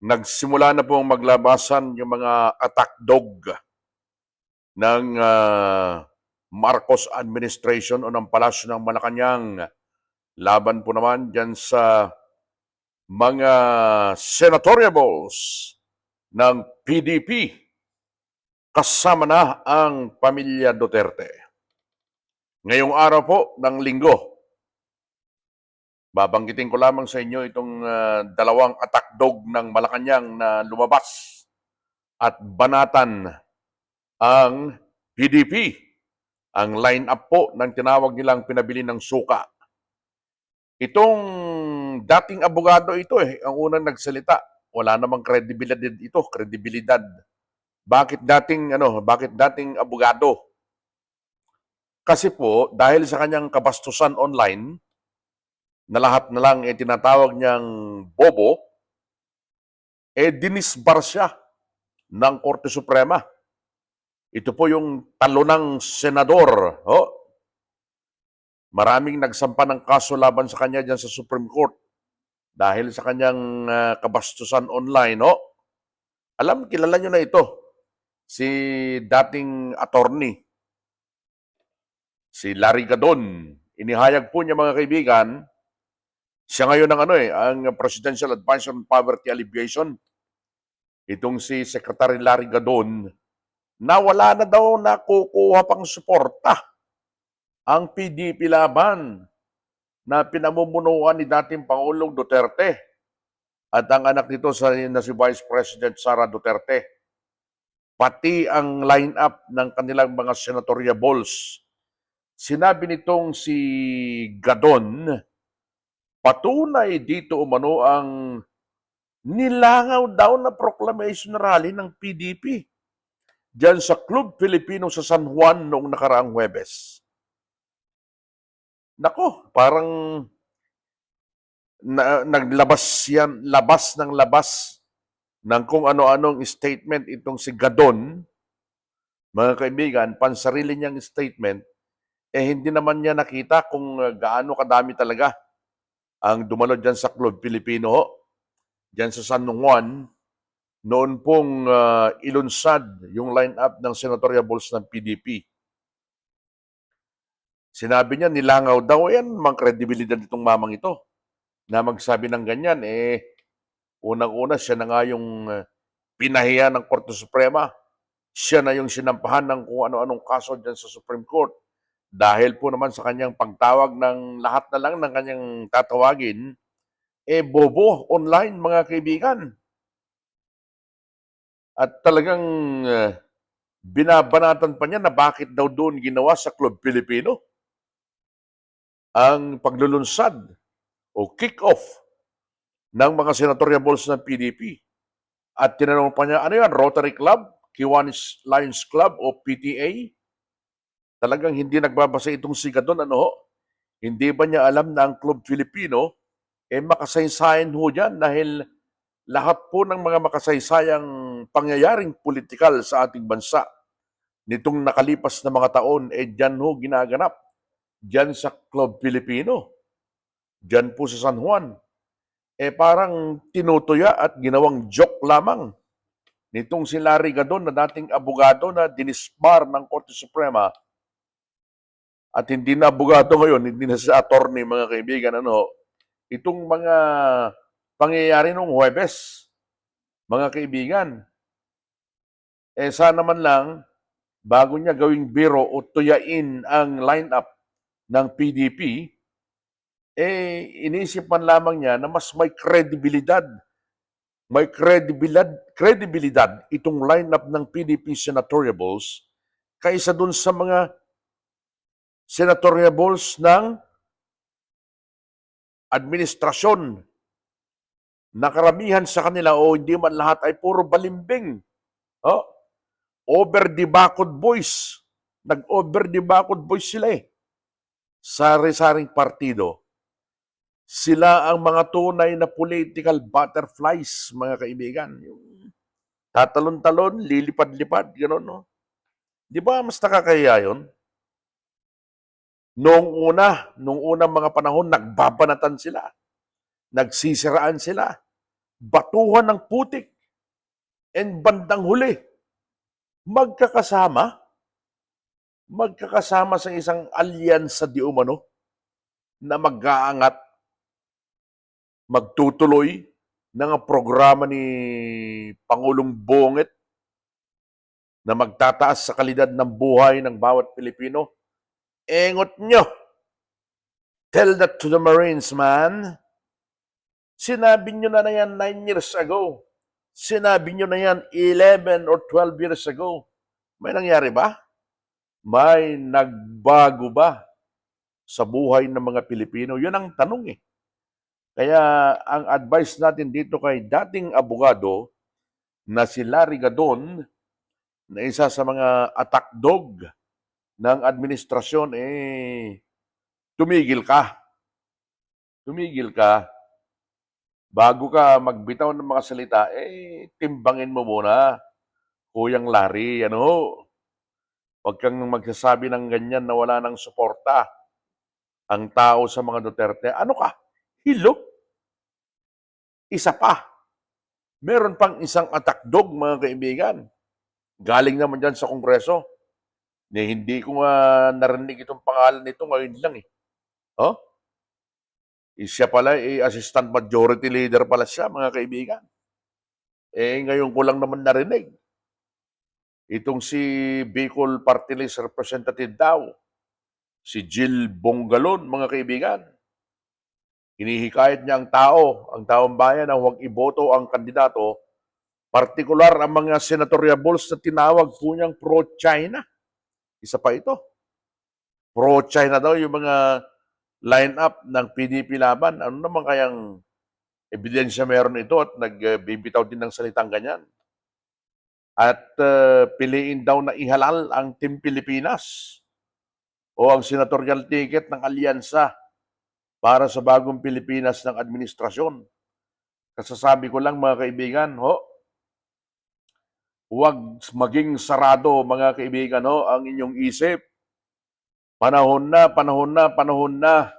nagsimula na pong maglabasan yung mga attack dog ng ah, Marcos administration o ng palasyo ng Malacanang. Laban po naman dyan sa mga senatoriables ng PDP. Kasama na ang pamilya Duterte. Ngayong araw po ng linggo, babanggitin ko lamang sa inyo itong ah, dalawang attack dog ng Malacanang na lumabas at banatan ang PDP. Ang line-up po ng tinawag nilang pinabili ng suka. Itong dating abogado ito eh, ang unang nagsalita. Wala namang kredibilidad ito, kredibilidad. Bakit dating ano, bakit dating abogado? Kasi po, dahil sa kanyang kabastusan online, na lahat na lang eh tinatawag niyang bobo, eh dinisbar siya ng Korte Suprema. Ito po yung talonang senador. Oh. Maraming nagsampa ng kaso laban sa kanya dyan sa Supreme Court dahil sa kanyang ah, kabastusan online. Oh. Alam, kilala nyo na ito. Si dating attorney, si Larry Gadon. Inihayag po niya mga kaibigan, siya ngayon ang ano eh, ang Presidential Advisor on Poverty Alleviation. Itong si Secretary Larry Gadon, na wala na daw na kukuha pang suporta ang PDP laban na pinamumunuan ni dating Pangulong Duterte at ang anak nito sa na si Vice President Sara Duterte. Pati ang lineup ng kanilang mga senatoriables. Sinabi nitong si Gadon, patunay dito umano ang nilangaw daw na proclamation rally ng PDP dyan sa Club Filipino sa San Juan noong nakaraang Huwebes. Nako, parang na, naglabas yan, labas ng labas ng kung ano-anong statement itong si Gadon, mga kaibigan, pansarili niyang statement, eh hindi naman niya nakita kung uh, gaano kadami talaga ang dumalo dyan sa Club Filipino, ho, dyan sa San Juan, noon pong uh, ilunsad yung line-up ng senatoriables ng PDP. Sinabi niya, nilangaw daw, yan, mang kredibilidad itong mamang ito. Na magsabi ng ganyan, eh, unang-una, siya na nga yung uh, pinahiya ng Korte Suprema. Siya na yung sinampahan ng kung ano-anong kaso dyan sa Supreme Court. Dahil po naman sa kanyang pagtawag ng lahat na lang ng kanyang tatawagin, eh, bobo online, mga kaibigan. At talagang uh, binabanatan pa niya na bakit daw doon ginawa sa Club Filipino ang paglulunsad o kick-off ng mga senatoriables ng PDP. At tinanong pa niya, ano yan, Rotary Club, Kiwanis Lions Club o PTA? Talagang hindi nagbabasa itong siga doon, ano ho? Hindi ba niya alam na ang Club Filipino, eh makasaysayan ho dyan dahil lahat po ng mga makasaysayang pangyayaring politikal sa ating bansa nitong nakalipas na mga taon, eh dyan ho ginaganap. Dyan sa Club Filipino, dyan po sa San Juan, eh parang tinutuya at ginawang joke lamang nitong si Larry Gadon na dating abogado na dinisbar ng Korte Suprema at hindi na abogado ngayon, hindi na sa attorney mga kaibigan, ano, itong mga pangyayari nung Huwebes, mga kaibigan, eh sana man lang, bago niya gawing biro o tuyain ang lineup ng PDP, eh inisip man lamang niya na mas may kredibilidad, may kredibilidad, kredibilidad itong lineup ng PDP senatoriables kaysa dun sa mga senatoriables ng administrasyon na karamihan sa kanila o hindi man lahat ay puro balimbing. Oh, over the backward boys. Nag-over the backward boys sila eh sari-saring partido, sila ang mga tunay na political butterflies, mga kaibigan. Yung tatalon-talon, lilipad-lipad, gano'n, no? Di ba mas nakakaya yun? Noong una, noong unang mga panahon, nagbabanatan sila. Nagsisiraan sila. batuhan ng putik, and bandang huli, magkakasama, magkakasama sa isang alyansa di umano na mag-aangat, magtutuloy ng programa ni Pangulong Bongit na magtataas sa kalidad ng buhay ng bawat Pilipino. Engot nyo! Tell that to the Marines, man. Sinabi nyo na na yan 9 years ago. Sinabi nyo na yan 11 or 12 years ago. May nangyari ba? May nagbago ba sa buhay ng mga Pilipino? Yun ang tanong eh. Kaya ang advice natin dito kay dating abogado na si Larry Gadon, na isa sa mga attack dog ng administrasyon, eh, tumigil ka. Tumigil ka. Bago ka magbitaw ng mga salita, eh, timbangin mo muna. Kuyang Larry, ano? Huwag kang magsasabi ng ganyan na wala ng suporta ang tao sa mga Duterte. Ano ka? Hilo? Isa pa. Meron pang isang attack dog, mga kaibigan. Galing naman dyan sa Kongreso. Na hindi ko nga narinig itong pangalan nito ngayon lang eh. Oh? Eh, Siya pala, eh, assistant majority leader pala siya, mga kaibigan. Eh, ngayon ko lang naman narinig. Itong si Bicol Party List Representative daw, si Jill Bongalon, mga kaibigan. Hinihikayat niya ang tao, ang taong bayan na huwag iboto ang kandidato, partikular ang mga senatoriables na tinawag po niyang pro-China. Isa pa ito. Pro-China daw yung mga line-up ng PDP laban. Ano naman kayang ebidensya meron ito at nagbibitaw din ng salitang ganyan? At uh, piliin daw na ihalal ang Team Pilipinas o ang senatorial ticket ng alyansa para sa bagong Pilipinas ng administrasyon. Kasasabi ko lang mga kaibigan, ho, huwag maging sarado mga kaibigan ho, ang inyong isip. Panahon na, panahon na, panahon na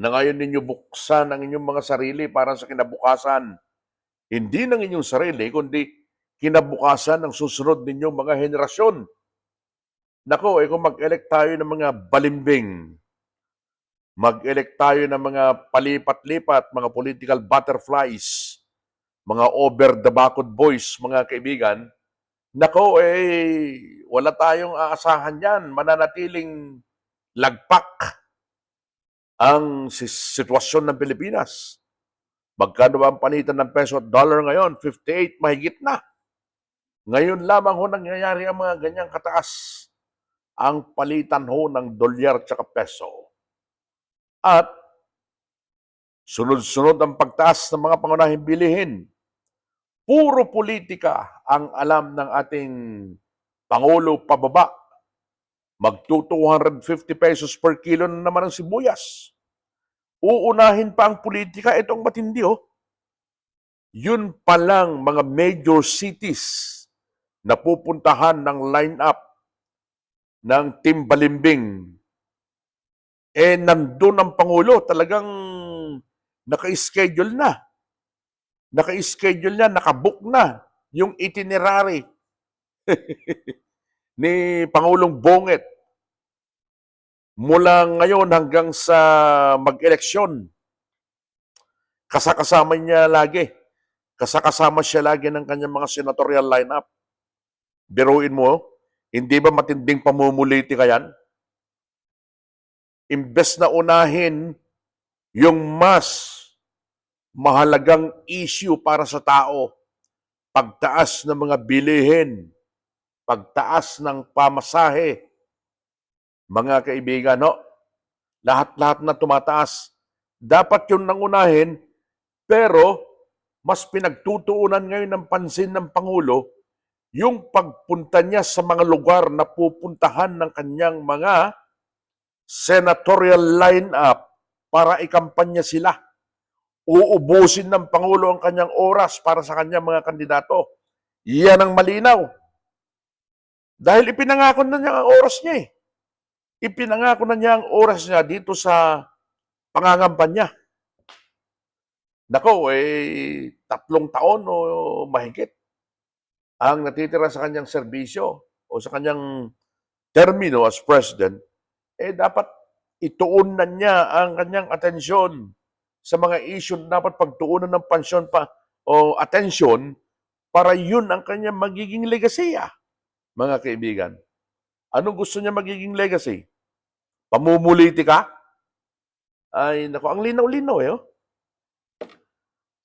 na ngayon ninyo buksan ang inyong mga sarili para sa kinabukasan. Hindi ng inyong sarili, kundi kinabukasan ng susunod ninyong mga henerasyon. Nako, eh kung mag-elect tayo ng mga balimbing, mag-elect tayo ng mga palipat-lipat, mga political butterflies, mga over the backward boys, mga kaibigan, nako, eh, wala tayong aasahan yan. Mananatiling lagpak ang sitwasyon ng Pilipinas. Magkano ba ang panitan ng peso at dollar ngayon? 58, mahigit na. Ngayon lamang ho nangyayari ang mga ganyang kataas ang palitan ho ng dolyar at peso. At sunod-sunod ang pagtaas ng mga pangunahing bilihin. Puro politika ang alam ng ating Pangulo pababa. Magto 250 pesos per kilo na naman ang sibuyas. Uunahin pa ang politika, itong matindi oh. Yun pa lang mga major cities na pupuntahan ng line-up ng Team Balimbing. Eh, nandun ang Pangulo, talagang naka-schedule na. Naka-schedule na, nakabook na yung itinerary ni Pangulong Bonget mula ngayon hanggang sa mag-eleksyon. Kasakasama niya lagi. Kasakasama siya lagi ng kanyang mga senatorial lineup. Biruin mo, hindi ba matinding pamumuliti ka yan? Imbes na unahin yung mas mahalagang issue para sa tao, pagtaas ng mga bilihin, pagtaas ng pamasahe, mga kaibigan, no? Lahat-lahat na tumataas. Dapat yun nang unahin, pero mas pinagtutuunan ngayon ng pansin ng Pangulo yung pagpunta niya sa mga lugar na pupuntahan ng kanyang mga senatorial lineup para ikampanya sila. Uubusin ng Pangulo ang kanyang oras para sa kanyang mga kandidato. Yan ang malinaw. Dahil ipinangako na niya ang oras niya eh. Ipinangako na niya ang oras niya dito sa pangangampanya. nako, eh, tatlong taon o mahigit ang natitira sa kanyang serbisyo o sa kanyang termino as president, eh dapat ituon na niya ang kanyang atensyon sa mga issue na dapat pagtuunan ng pansyon pa o atensyon para yun ang kanyang magiging legasiya, mga kaibigan. Anong gusto niya magiging legacy? Pamumulitika? Ay, nako, ang linaw-linaw eh. Oh.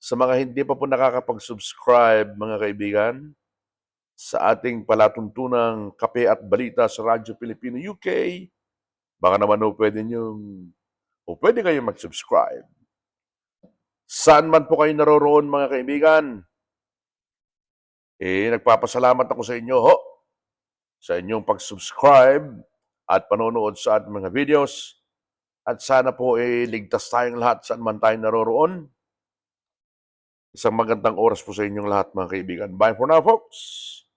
Sa mga hindi pa po nakakapag-subscribe, mga kaibigan, sa ating palatuntunang kape at balita sa Radyo Pilipino UK, baka naman o pwede niyong, o pwede kayong mag-subscribe. Saan man po kayo naroroon, mga kaibigan, eh, nagpapasalamat ako sa inyo, ho, sa inyong pag-subscribe at panonood sa ating mga videos. At sana po eh, ligtas tayong lahat saan man tayo naroroon. Isang magandang oras po sa inyong lahat, mga kaibigan. Bye for now, folks!